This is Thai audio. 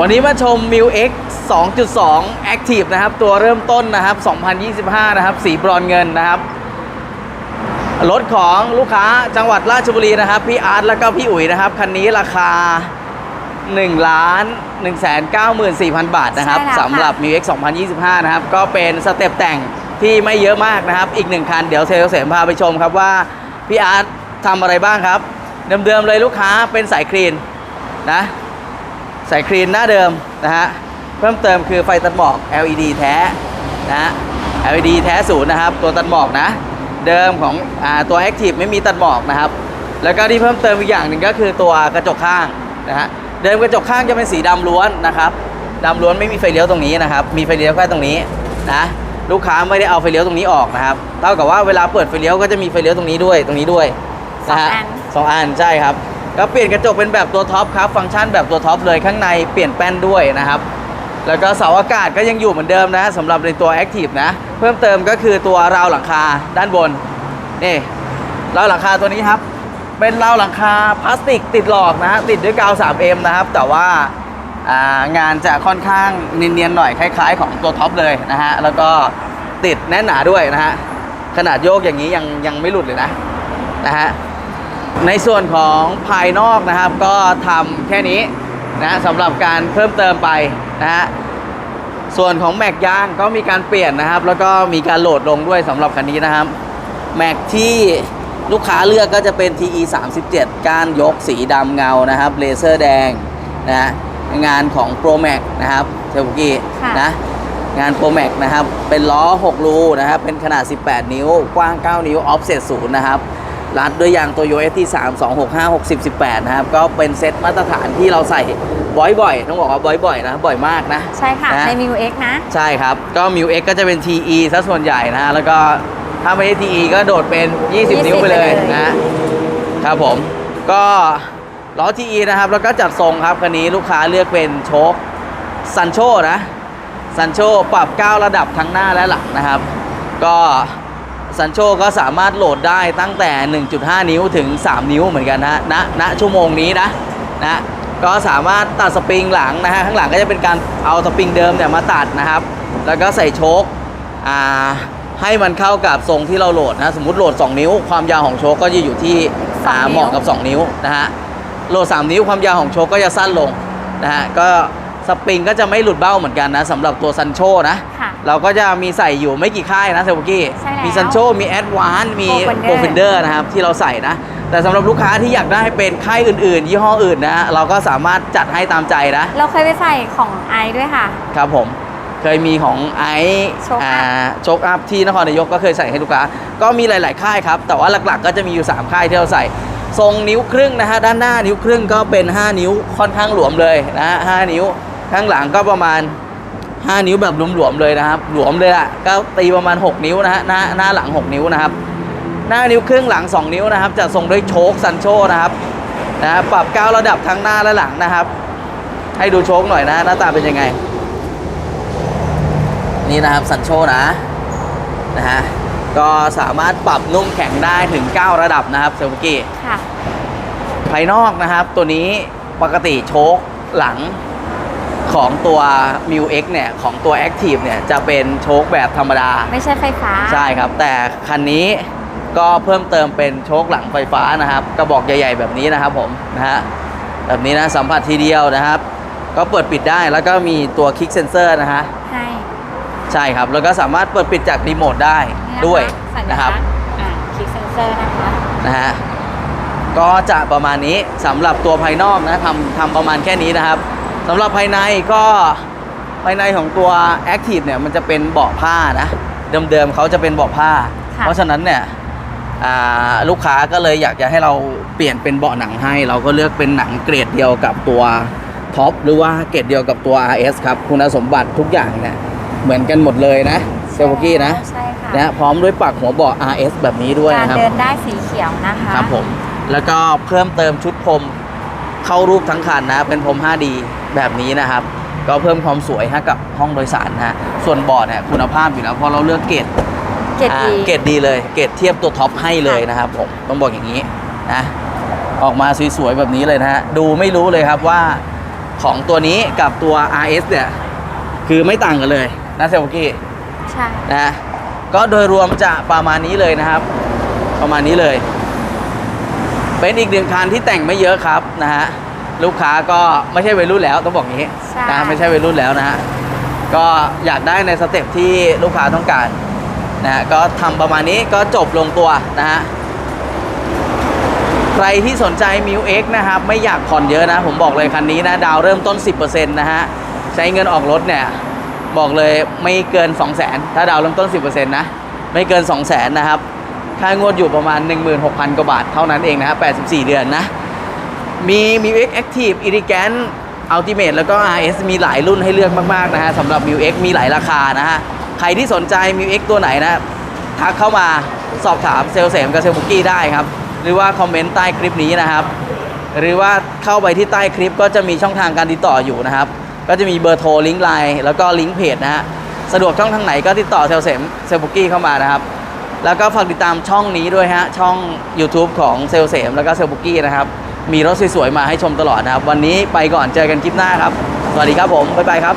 วันนี้มาชม m i u X 2.2 Active นะครับ ตัวเริ่มต้นนะครับ 2025 นะครับ สีบรอนเงินนะครับ รถของลูกค้าจังหวัดราชบุรีนะครับ พี่อาร์ตแล้วก็พี่อุ๋ยนะครับ คันนี้ราคา 1 ล้าน 1 9 4 0 0 0 บาทนะครับใช่แล้วค่ะสำหรับ m i u X 2025 นะครับ ก็เป็นสเต็ปแต่งที่ไม่เยอะมากนะครับ อีกหนึ่งคัน เดี๋ยวเซลลเสมพาไปชมครับว่า พี่อาร์ตทำอะไรบ้างครับ เดิมๆเลยลูกค้าเป็นสายคลีนนะ สายคลีนหน้าเดิมนะฮะเพิ่มเติมคือไฟตัดหมอก LED แท้นะฮะ LED แท้ศูนย์นะครับ ตัวตัดหมอกนะ เดิมของอาตัว Active ไม่มีตัดหมอกนะครับ แล้วก็ที่เพิ่มเติมอีกอย่างหนึ่งก็คือตัวกระจกข้างนะฮะเดิมกระจกข้างจะเป็นสีดำล้วนนะครับดำล้วนไม่มีไฟเลี้ยวตรงนี้นะครับมีไฟเลี้ยวแค่ตรงนี้นะลูกค้าไม่ได้เอาไฟเลี้ยวตรงนี้ออกนะครับเท่ากับว่าเวลาเปิดไฟเลี้ยวก็จะมีไฟเลี้ยวตรงนี้ด้วยตรงนี้ด้วยนะฮะสองอันสองอันใช่ครับ ก็เปลี่ยนกระจกเป็นแบบตัวท็อปครับ ฟังก์ชันแบบตัวท็อปเลยข้างในเปลี่ยนแป้นด้วยนะครับ แล้วก็เสาอากาศก็ยังอยู่เหมือนเดิมนะสำหรับในตัว Active นะ เพิ่มเติมก็คือตัวราวหลังคาด้านบน นี่ราวหลังคาตัวนี้ครับ เป็นราวหลังคาพลาสติกติดหลอกนะ ติดด้วยกาว 3M นะครับ แต่ว่าอ่างานจะค่อนข้างเนียนๆหน่อยคล้าย ๆ ของตัวท็อปเลยนะฮะ แล้วก็ติดแน่นหนาด้วยนะฮะ ขนาดโยกอย่างนี้ยังยังไม่หลุดเลยนะนะฮะ ในส่วนของภายนอกนะครับ ก็ทำแค่นี้นะสำหรับการเพิ่มเติมไปนะฮะส่วนของแม็กยางก็มีการเปลี่ยนนะครับ แล้วก็มีการโหลดลงด้วยสำหรับคันนี้นะครับแม็กที่ลูกค้าเลือกก็จะเป็น TE 37ก้านยกสีดำเงานะครับเลเซอร์แดงนะฮะงานของ Pro Max นะครับเทลกี้ค่ะนะงาน Pro Max นะครับ เป็นล้อ 6 รูนะครับ เป็นขนาด 18 นิ้ว กว้าง 9 นิ้ว offset 0นะครับ รัดด้วยยางโตโยเอสที่3 2 6 5 6 10 18นะครับ ก็เป็นเซ็ตมาตรฐานที่เราใส่บ่อยๆ ต้องบอกว่าบ่อยๆ นะ บ่อยมากนะ ใช่ค่ะนะใน m ิ u X นะ ใช่ครับ ก็มิว X ก็จะเป็น TE ซะส่วนใหญ่นะ แล้วก็ถ้าไม่ใช่ TE ก็โดดเป็น 20 20นิ้วไปเลยไปเลยนะครับผมก็ล้อ TE นะครับ แล้วก็จัดทรงครับคันนี้ลูกค้าเลือกเป็นโชคซันโชนะซันโชปรับ 9 ระดับทั้งหน้าและหลังนะครับ ก็ ซันโชก็สามารถโหลดได้ตั้งแต่ 1.5 นิ้วถึง 3 นิ้วเหมือนกันนะณณชั่วโมงนี้นะนะก็สามารถตัดสปริงหลังนะฮะข้างหลังก็จะเป็นการเอาสปริงเดิมเนี่ยมาตัดนะครับ แล้วก็ใส่โชคอ่าให้มันเข้ากับทรงที่เราโหลดนะสมมติโหลด 2 นิ้ว ความยาวของโชคก็จะอยู่ที่อ่าสองนิ้วเหมาะกับ 2 นิ้วนะฮะโหลด 3 นิ้วความยาวของโชคก็จะสั้นลงนะฮะก็สปริงก็จะไม่หลุดเบ้าเหมือนกันนะสำหรับตัวซันโชนะค่ะ เราก็จะมีใส่อยู่ไม่กี่ค่ายนะเซลกี้ใช่แล้วมีซันโชมีแอดวานมี Profender โปรเฟนเดอร์นะครับที่เราใส่นะ แต่สำหรับลูกค้าที่อยากได้เป็นค่ายอื่นๆ ยี่ห้ออื่นนะ เราก็สามารถจัดให้ตามใจนะ เราเคยไปใส่ของไอด้วยค่ะ ครับผมเคยมีของไอ Choke Up โชคอัพที่นครนายกก็เคยใส่ให้ลูกค้า ก็มีหลายๆค่ายครับ แต่ว่าหลักๆ ก็จะมีอยู่ 3 ค่ายที่เราใส่ ทรงนิ้วครึ่งนะฮะ ด้านหน้านิ้วครึ่งก็เป็น 5 นิ้วค่อนข้างหลวมเลยนะฮะ5นิ้ว ข้างหลังก็ประมาณ 5 นิ้วแบบหลวมๆเลยนะครับ หลวมเลยอะก็ตีประมาณ 6 นิ้วนะฮะหน้าหน้าหลัง 6 นิ้วนะครับ หน้านิ้วครึ่งหลัง 2 นิ้วนะครับจะทรงด้วยโชคซันโชนะครับนะฮะปรับเก้าระดับทั้งหน้าและหลังนะครับ ให้ดูโชคหน่อยนะหน้าตาเป็นยังไง นี่นะครับซันโชนะนะฮะก็สามารถปรับนุ่มแข็งได้ถึง 9 ระดับนะครับเซลกี้ค่ะภายนอกนะครับ ตัวนี้ปกติโชคหลัง ของตัว m i u X เนี่ย ของตัว Active เนี่ย จะเป็นโชคแบบธรรมดา ไม่ใช่ไฟฟ้า ใช่ครับ แต่คันนี้ก็เพิ่มเติมเป็นโชคหลังไฟฟ้านะครับ กระบอกใหญ่ ๆ แบบนี้นะครับผมนะฮะแบบนี้นะสัมผัสทีเดียวนะครับ ก็เปิดปิดได้แล้วก็มีตัวคลิกเซนเซอร์นะฮะให้ใช่ครับ แล้วก็สามารถเปิดปิดจากรีโมทได้นี่ด้วยสัญนะคลัรับกษณ์อ่าคลิกเซนเซอร์นะคะนะฮะก็จะประมาณนี้สำหรับตัวภายนอกนะทำทำประมาณแค่นี้นะครับ สำหรับภายในก็ภายในของตัว Active เนี่ยมันจะเป็นเบาะผ้านะ เดิมๆเขาจะเป็นเบาะผ้าค่ะเพราะฉะนั้นเนี่ยอ่าลูกค้าก็เลยอยากจะให้เราเปลี่ยนเป็นเบาะหนังให้ เราก็เลือกเป็นหนังเกรดเดียวกับตัวท็อปหรือว่าเกรดเดียวกับตัว RS ครับ คุณสมบัติทุกอย่างเนี่ยเหมือนกันหมดเลยนะเซลกี้นะใช่ค่ะนะฮะพร้อมด้วยปักหัวเบาะ RS แบบนี้ด้วยการนะครับเดินได้สีเขียวนะคะครับผมแล้วก็เพิ่มเติมชุดพรม เข้ารูปทั้งคันนะ เป็นพรม 5D แบบนี้นะครับ ก็เพิ่มความสวยให้กับห้องโดยสารนะฮะส่วนเบาะเนี่ยคุณภาพอยู่แล้วเพราะเราเลือกเกรดเกรดอ่าดีเกรดดีเลย เกรดเทียบตัวท็อปให้เลยนะครับผมต้องบอกอย่างนี้นะออกมาสวยๆแบบนี้เลยนะฮะดูไม่รู้เลยครับว่าของตัวนี้กับตัว RS เนี่ยคือไม่ต่างกันเลยนะเซลกี้ใช่นะฮะก็โดยรวมจะประมาณนี้เลยนะครับ ประมาณนี้เลย เป็นอีกหนึ่งคันที่แต่งไม่เยอะครับนะฮะลูกค้าก็ไม่ใช่วัยรุ่นแล้วต้องบอกอย่างนี้ใช่ นะไม่ใช่วัยรุ่นแล้วนะฮะก็อยากได้ในสเต็ปที่ลูกค้าต้องการนะฮะก็ทำประมาณนี้ก็จบลงตัวนะฮะใครที่สนใจ m ิ X นะครับไม่อยากผ่อนเยอะนะ ผมบอกเลยคันนี้นะดาวเริ่มต้น 10%นะฮะใช้เงินออกรถเนี่ยบอกเลยไม่เกิน 2 0 0 0 0 0ถ้าดาวเริ่มต้น 10%นะไม่เกิน 2 0 0 0 0 0นะครับ ค่างวดอยู่ประมาณ 16,000 กว่าบาทเท่านั้นเองนะฮะ84 เดือนนะ มีมี X Active Elegant Ultimate แล้วก็ RS มีหลายรุ่นให้เลือกมากๆนะฮะสำหรับ m ิ X มีหลายราคานะฮะ ใครที่สนใจ m ิ X ตัวไหนนะ ทักเข้ามาสอบถามเซลเสมกับเซลบุกี้ได้ครับ หรือว่าคอมเมนต์ใต้คลิปนี้นะครับ หรือว่าเข้าไปที่ใต้คลิปก็จะมีช่องทางการติดต่ออยู่นะครับ ก็จะมีเบอร์โทรลิงก์ไลน์แล้วก็ลิงก์เพจนะฮะสะดวกช่องทางไหนก็ติดต่อเซลเสมเซลบุกี้เข้ามานะครับ แล้วก็ฝากติดตามช่องนี้ด้วยฮะ ช่อง YouTube ของเซลเสมแล้วก็เซลบุกี้นะครับ มีรถสวยๆมาให้ชมตลอดนะครับ วันนี้ไปก่อนเจอกันคลิปหน้าครับ สวัสดีครับผม บ๊ายบายครับ